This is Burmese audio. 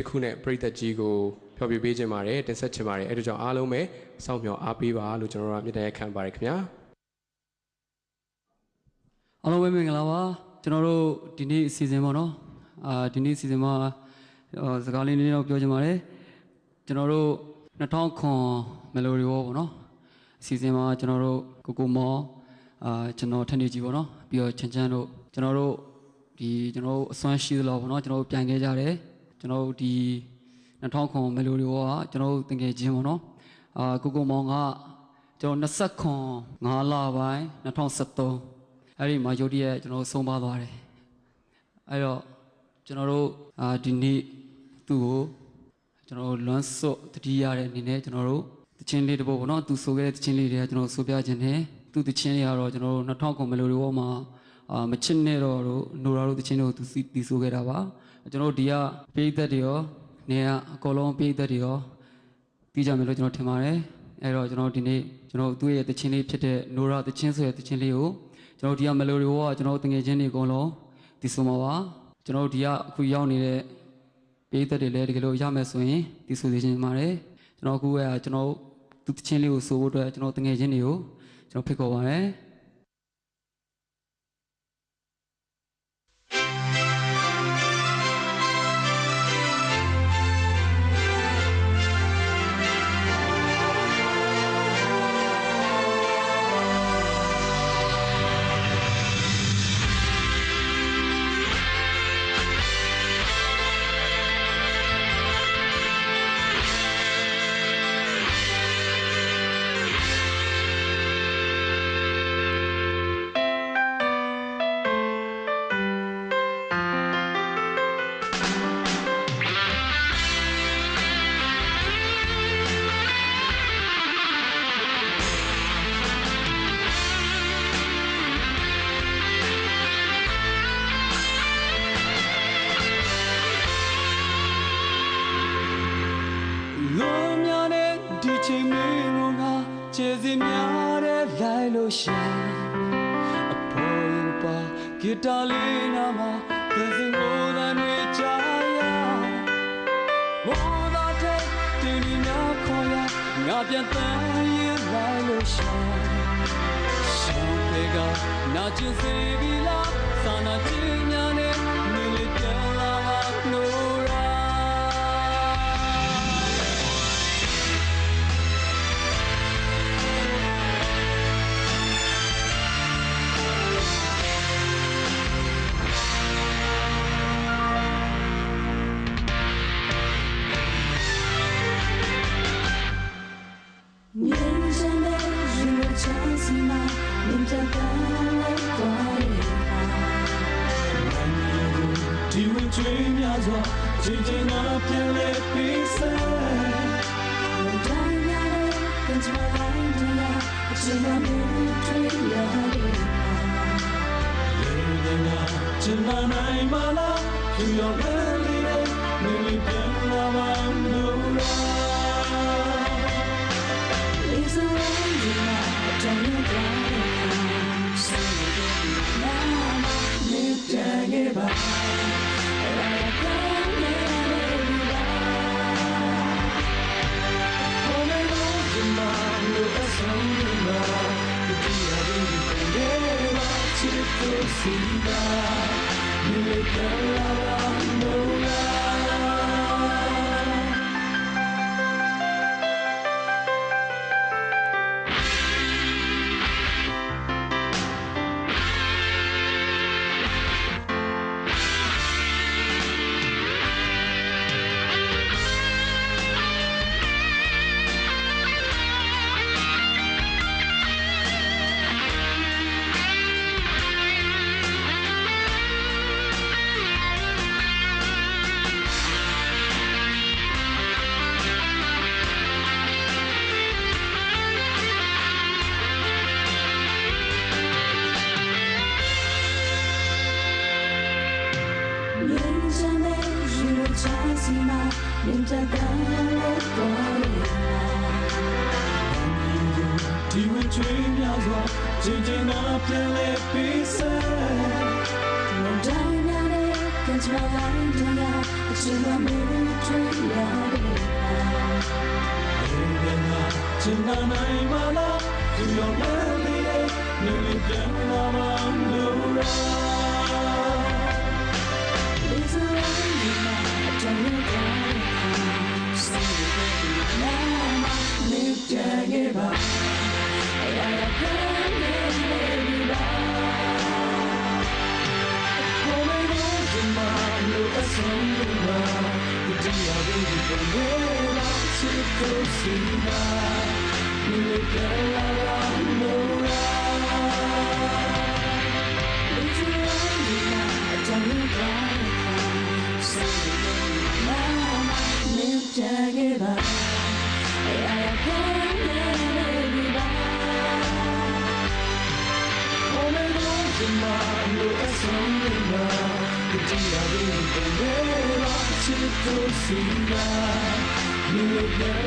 တစ်ခုနဲ့ပြည်သက်ကြီးကိုဖျော်ပြပေးခြင်းပါတယ်တင်ဆက်ခြင်းပါတယ်အဲ့ဒါကြောင့်အားလုံးပဲစောင့်မျှော်အားပေးပါလို့ကျွန်တော်တို့ကမြစ်တရခံပါတယ်ခင်ဗျာအားလုံးပဲမင်္ဂလာပါကျွန်တော်တို့ဒီနေ့အစီအစဉ်ပေါ့နော်အာဒီနေ့အစီအစဉ်မှာဟိုစကားလေးနည်းနည်းတော့ပြောချင်ပါတယ်ကျွန်တော်တို့2000မယ်လိုဒီဝပေါ့နော်အစီအစဉ်မှာကျွန်တော်တို့ကိုကိုမောအာကျွန်တော်ထန်နေကြီးပေါ့နော်ပြီးတော့ချန်ချန်တို့ကျွန်တော်တို့ဒီကျွန်တော်တို့အစွမ်းရှိသလောက်ပေါ့နော်ကျွန်တော်တို့ပြန်ခဲ့ကြတယ် ကျွန်တော်တို့ဒီ2000မယ်လိုဒီဝကကျွန်တော်တို့တင်ငယ်ချင်းပေါ့နော်အာကိုကိုမောင်ကကျွန်တော်29 5လပိုင်း2013အဲ့ဒီမှာယုတ်တရက်ကျွန်တော်တို့ဆုံးပါသွားတယ်အဲ့တော့ကျွန်တော်တို့အာဒီနေ့သူ့ကိုကျွန်တော်တို့လွမ်းစော့တတိရတဲ့အနေနဲ့ကျွန်တော်တို့တချင်းလေးတစ်ပုဒ်ပေါ့နော်သူဆိုခဲ့တဲ့တချင်းလေးတွေကကျွန်တော်တို့ဆိုပြခြင်းတယ်သူတချင်းတွေကတော့ကျွန်တော်တို့2000ကွန်မလိုတွေပေါ်မှာအာမချစ်နဲ့တော့တို့နိုရာတို့တချင်းတွေကိုသူစီတီဆိုခဲ့တာပါ ကျွန်တော်တို့ဒီကပိသက်တွေရောနေကအကောလုံးပိသက်တွေရောပြီးကြမယ်လို့ကျွန်တော်ထင်ပါတယ်အဲ့တော့ကျွန်တော်တို့ဒီနေ့ကျွန်တော်တို့သူ့ရဲ့တချင်းလေးဖြစ်တဲ့နိုရာတချင်းဆိုတဲ့တချင်းလေးကိုကျွန်တော်တို့ဒီကမလိုတွေကကျွန်တော်တို့တငယ်ချင်းတွေအကုန်လုံးဒီဆိုမှာပါကျွန်တော်တို့ဒီကအခုရောက်နေတဲ့ပြည်သက်တွေလည်းတကယ်လို့ရမယ်ဆိုရင်ဒီဆိုသေးခြင်းပါတယ်ကျွန်တော်အခုကကျွန်တော်သူတချင်းလေးကိုဆိုဖို့အတွက်ကျွန်တော်တငယ်ချင်းတွေကိုကျွန်တော်ဖိတ်ခေါ်ပါတယ် လိုက်လို့ရှိရင်အပေါ်ရင်ပါဂီတာလေးနာမှာသင်စင်ကိုယ်တိုင်တွေကြာရမိုးသားတဲ့တင်းဒီများခေါ်ရငါပြန်တန်းရင်လိုက်လို့ရှိရင်ရှောင်းပေကနာကျင်စေပြီလားစာနာကျင် ဒီဝင်ချွေးများစွာချိန်ချင်းသာပြန်လဲပေးဆက် Tonight, my love, you're ဖို့စီပါမင်း encima mientras dale por ဒီဝချွေးများစွာချင်းချင်းသာပြန်လဲပေးဆက်မတိုင်းနာတဲ့ကံကြမ်းလိုက်တရားအချိန်မှမချွေးရတယ်ဒီကနေ့ချင်းသာနိုင်မလားဒီလိုလဲနေနေပြန်လာမှလို့ရ Close enough, you look around, around. doçinler Yürekler